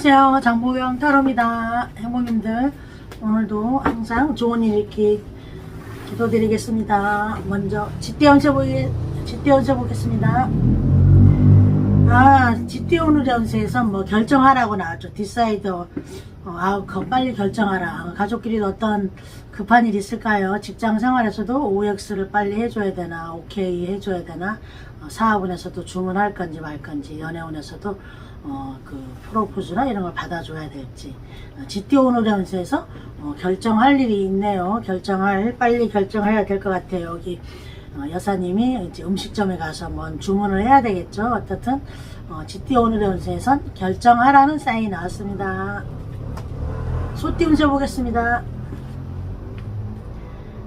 안녕하세요. 장보경 타로입니다. 행복님들 오늘도 항상 좋은 일 있기 기도드리겠습니다. 먼저 지대연세 보겠습니다. 아 지대오늘 연세에서 뭐 결정하라고 나왔죠. 디사이더 어, 아, 그 빨리 결정하라. 가족끼리 어떤 급한 일 있을까요? 직장 생활에서도 OX를 빨리 해줘야 되나, OK 해줘야 되나, 어, 사업원에서도 주문할 건지 말 건지, 연애원에서도 어, 그 프로포즈나 이런 걸 받아줘야 될지. 어, 연세에서 어, 결정할 일이 있네요. 결정할, 빨리 결정해야 될 것 같아요. 여기 어, 여사님이 이제 음식점에 가서 뭔 주문을 해야 되겠죠. 어떻든 어, 연세에선 결정하라는 사인이 나왔습니다. 소띠 운세 보겠습니다.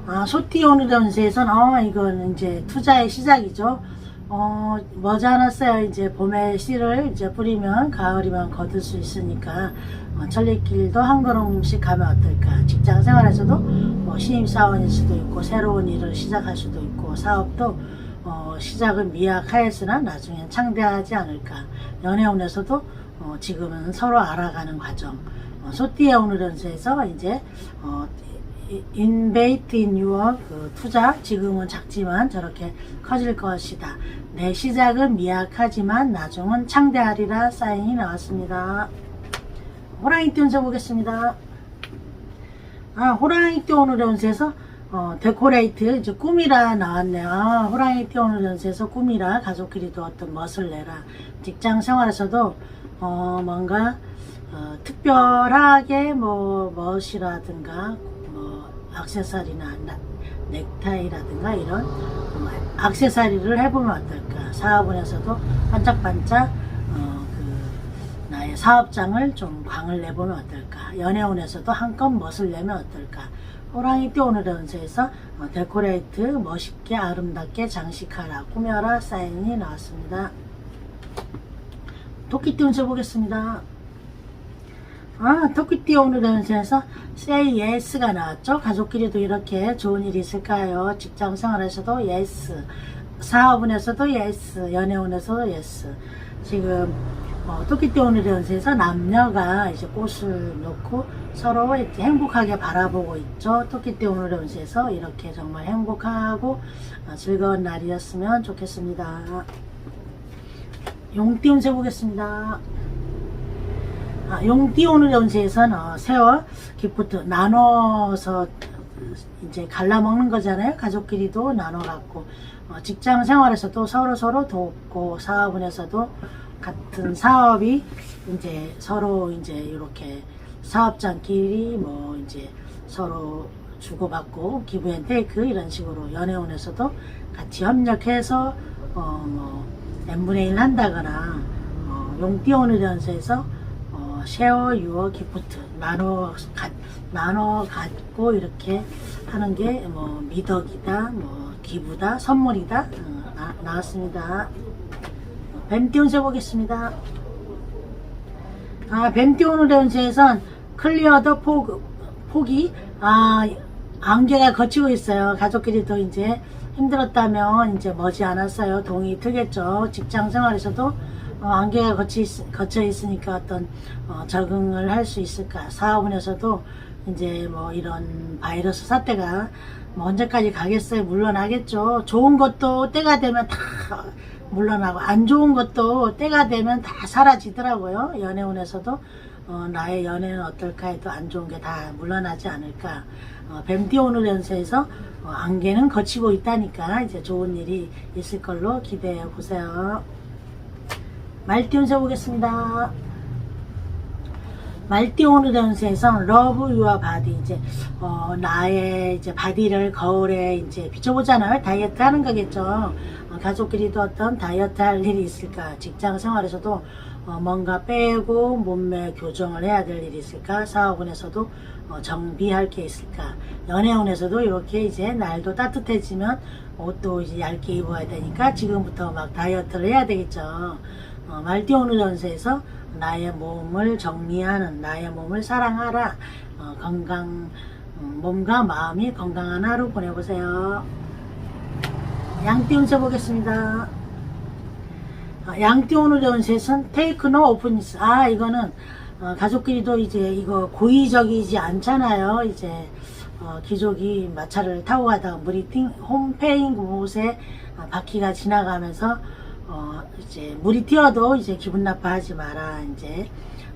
아, 소띠 오늘 연세에선 어 이건 이제 투자의 시작이죠. 어 머지않았어요. 이제 봄에 씨를 이제 뿌리면 가을이면 거둘 수 있으니까 어, 천리길도 한 걸음씩 가면 어떨까. 직장 생활에서도 뭐 신입 사원일 수도 있고 새로운 일을 시작할 수도 있고 사업도 어, 시작은 미약하였으나 나중엔 창대하지 않을까. 연애운에서도 어, 지금은 서로 알아가는 과정. 어, 소띠의 오늘 연세에서 이제 어, 인베이트 인 유어 그 투자 지금은 작지만 저렇게 커질 것이다. 내 시작은 미약하지만 나중은 창대하리라 사인이 나왔습니다. 호랑이 띠 운세 보겠습니다. 아 호랑이 띠 오늘 연세에서 어, 데코레이트 이제 꿈이라 나왔네요. 아, 호랑이 띠 오늘 연세에서 꿈이라 가족끼리도 어떤 멋을 내라. 직장 생활에서도 어, 뭔가 어, 특별하게 뭐 멋이라든가 뭐 악세사리나 나- 넥타이라든가 이런 뭐 악세사리를 해보면 어떨까. 사업원에서도 반짝반짝 어, 그 나의 사업장을 좀 광을 내보면 어떨까. 연애운에서도 한껏 멋을 내면 어떨까. 호랑이 띠 오늘 연세에서 어, 데코레이트 멋있게 아름답게 장식하라. 꾸며라 사인이 나왔습니다. 토끼띠 운세 보겠습니다 아, 토끼띠 오늘 연세에서 say yes가 나왔죠. 가족끼리도 이렇게 좋은 일이 있을까요? 직장 생활에서도 yes, 사업운에서도 yes, 연애운에서도 yes. 지금 어, 토끼띠 오늘 연세에서 남녀가 이제 꽃을 놓고 서로 행복하게 바라보고 있죠. 토끼띠 오늘 연세에서 이렇게 정말 행복하고 어, 즐거운 날이었으면 좋겠습니다. 용띠 운세 보겠습니다. 아, 용띠 오늘 연세에서는 어, 세월 기프트 나눠서 이제 갈라먹는 거잖아요. 가족끼리도 나눠 갖고 어, 직장 생활에서도 서로 서로 돕고 사업원에서도 같은 사업이 이제 서로 이제 이렇게 사업장끼리 뭐 이제 서로 주고받고 기브앤테이크 이런 식으로 연애원에서도 같이 협력해서 어뭐 n분의 1 한다거나 어, 용띠 오늘 연세에서 어, 쉐어 유어 기프트. 나눠 가, 나눠 갖고 이렇게 하는 게 뭐 미덕이다 뭐 기부다 선물이다 어, 나, 나왔습니다. 뱀띠 운세 보겠습니다. 아 뱀띠 오늘 연세에선 클리어 더 포그 폭이 아 안개가 거치고 있어요. 가족끼리도 이제 힘들었다면 이제 머지 않았어요. 동이 트겠죠. 직장 생활에서도 어, 안개가 거치, 있- 거쳐 있으니까 어떤 어, 적응을 할 수 있을까. 사업원에서도 이제 뭐 이런 바이러스 사태가 뭐 언제까지 가겠어요? 물러나겠죠. 좋은 것도 때가 되면 다 물러나고 안 좋은 것도 때가 되면 다 사라지더라고요. 연애운에서도. 어, 나의 연애는 어떨까 해도 안 좋은 게 다 물러나지 않을까. 어, 뱀띠 오늘 연세에서 어, 안개는 거치고 있다니까 이제 좋은 일이 있을 걸로 기대해 보세요 말띠 운 세 보겠습니다. 말띠 오늘 연세에서 러브 유어 바디 이제 어, 나의 이제 바디를 거울에 이제 비춰보잖아요. 다이어트 하는 거겠죠. 어, 가족끼리도 어떤 다이어트 할 일이 있을까? 직장 생활에서도 어, 뭔가 빼고 몸매 교정을 해야 될 일이 있을까? 사업원에서도 어, 정비할 게 있을까? 연애운에서도 이렇게 이제 날도 따뜻해지면 옷도 이제 얇게 입어야 되니까 지금부터 막 다이어트를 해야 되겠죠. 어, 말띠 오늘 연세에서 나의 몸을 정리하는 나의 몸을 사랑하라. 어, 건강 음, 몸과 마음이 건강한 하루 보내보세요. 양띠 운세 보겠습니다. 아, 양띠 오늘 연세선 테이크 노 오픈니스 아 이거는 어, 가족끼리도 이제 이거 고의적이지 않잖아요. 이제 어, 귀족이 마차를 타고 가다가 물이 띵, 홈페인 곳에 어, 바퀴가 지나가면서 어, 이제 물이 튀어도 이제 기분 나빠하지 마라. 이제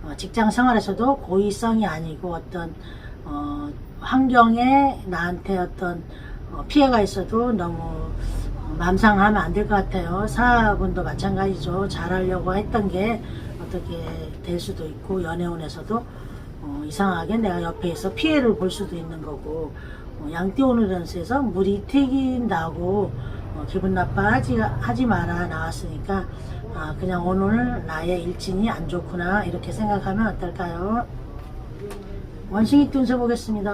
어, 직장 생활에서도 고의성이 아니고 어떤 어, 환경에 나한테 어떤 어, 피해가 있어도 너무 어, 맘상하면 안 될 것 같아요. 사업은도 마찬가지죠. 잘하려고 했던 게 어떻게 될 수도 있고 연애운에서도 어, 이상하게 내가 옆에 있어 피해를 볼 수도 있는 거고 어, 양띠오는 연수에서 물이 튀긴다고 어, 기분 나빠하지 하지 마라 나왔으니까 아, 그냥 오늘 나의 일진이 안 좋구나 이렇게 생각하면 어떨까요? 원숭이 띠 운세 보겠습니다.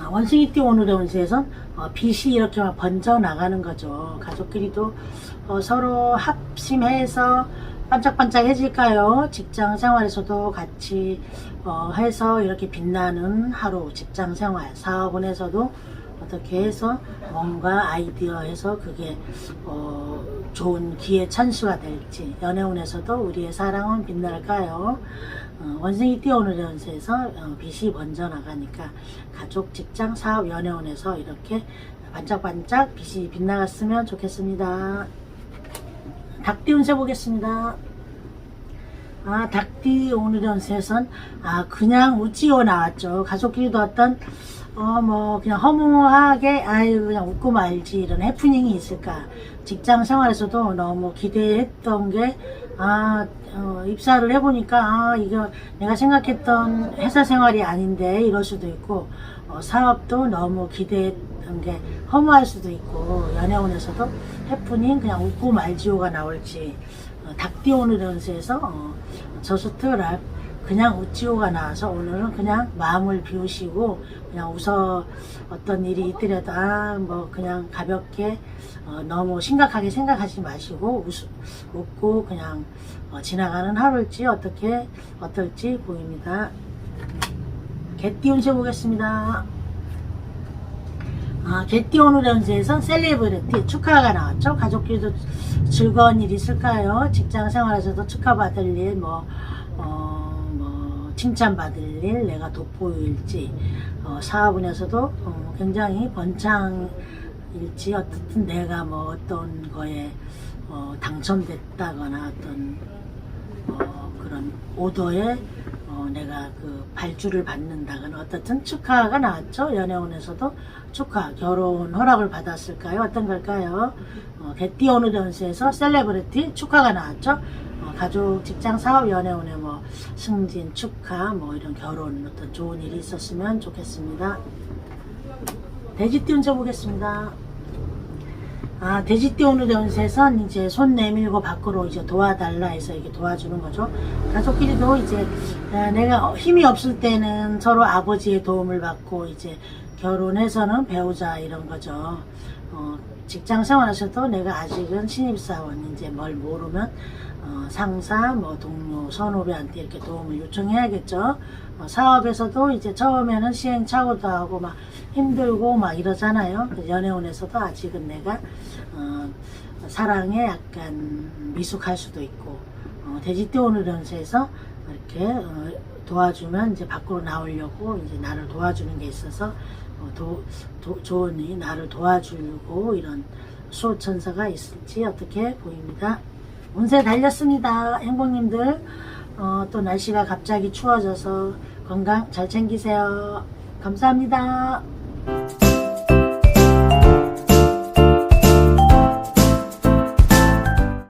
아, 원숭이 띠 오늘의 운세에선 어, 빛이 이렇게 막 번져 나가는 거죠. 가족끼리도 어, 서로 합심해서 반짝반짝해질까요? 직장 생활에서도 같이 어, 해서 이렇게 빛나는 하루 직장 생활 사업원에서도 어떻게 해서 뭔가 아이디어해서 그게 어, 좋은 기회 찬스가 될지 연애운에서도 우리의 사랑은 빛날까요? 어, 원숭이 띄어오는 연세에서 어, 빛이 먼저 나가니까 가족, 직장, 사업, 연애운에서 이렇게 반짝반짝 빛이 빛나갔으면 좋겠습니다. 닭띠 운세 보겠습니다. 아, 닭띠 오늘 연세선 아 그냥 우찌오 나왔죠. 가족끼리도 어떤 어 뭐 그냥 허무하게 아유 그냥 웃고 말지 이런 해프닝이 있을까. 직장 생활에서도 너무 기대했던 게 아 어, 입사를 해보니까 아 이거 내가 생각했던 회사 생활이 아닌데 이럴 수도 있고 어, 사업도 너무 기대했던 게 허무할 수도 있고 연애운에서도 해프닝 그냥 웃고 말지오가 나올지 어, 닭띠 오늘 연세에서 어, 저스트 랍 그냥 웃지오가 나와서 오늘은 그냥 마음을 비우시고 그냥 웃어 어떤 일이 있더라도 아 뭐 그냥 가볍게 어, 너무 심각하게 생각하지 마시고 웃, 웃고 그냥 어, 지나가는 하루일지 어떻게 어떨지 보입니다. 개띠 운세 보겠습니다. 아, 개띠 오늘 연세에선 셀리브리티 축하가 나왔죠. 가족끼리도 즐거운 일 있을까요? 직장 생활에서도 축하받을 일, 뭐, 어, 뭐, 칭찬받을 일, 내가 돋보일지, 어, 사업운에서도 어, 굉장히 번창일지, 어떻든 내가 뭐 어떤 거에 어, 당첨됐다거나 어떤 어, 그런 오더에 어, 내가 그 발주를 받는다거나 어떻든 축하가 나왔죠. 연애운에서도 축하, 결혼 허락을 받았을까요? 어떤 걸까요? 어, 개띠 오늘 연수에서 셀레브리티 축하가 나왔죠. 어, 가족, 직장, 사업, 연애운에 뭐 승진, 축하, 뭐 이런 결혼 어떤 좋은 일이 있었으면 좋겠습니다. 돼지띠 운세 보겠습니다. 아, 돼지띠 오늘 연세선 이제 손 내밀고 밖으로 이제 도와달라 해서 이게 도와주는 거죠. 가족끼리도 이제 아, 내가 힘이 없을 때는 서로 아버지의 도움을 받고 이제 결혼해서는 배우자 이런 거죠. 어, 직장 생활에서도 내가 아직은 신입사원 이제 뭘 모르면 어, 상사, 뭐 동료, 선후배한테 이렇게 도움을 요청해야겠죠. 어, 사업에서도 이제 처음에는 시행착오도 하고 막 힘들고 막 이러잖아요. 그 연애운에서도 아직은 내가 어, 사랑에 약간 미숙할 수도 있고 어, 돼지띠 오늘 연세에서 이렇게 어, 도와주면 이제 밖으로 나오려고 이제 나를 도와주는 게 있어서 어, 도, 도, 좋은 이 나를 도와주고 이런 수호천사가 있을지 어떻게 보입니다. 운세 달렸습니다. 행복님들 어, 또 날씨가 갑자기 추워져서 건강 잘 챙기세요. 감사합니다.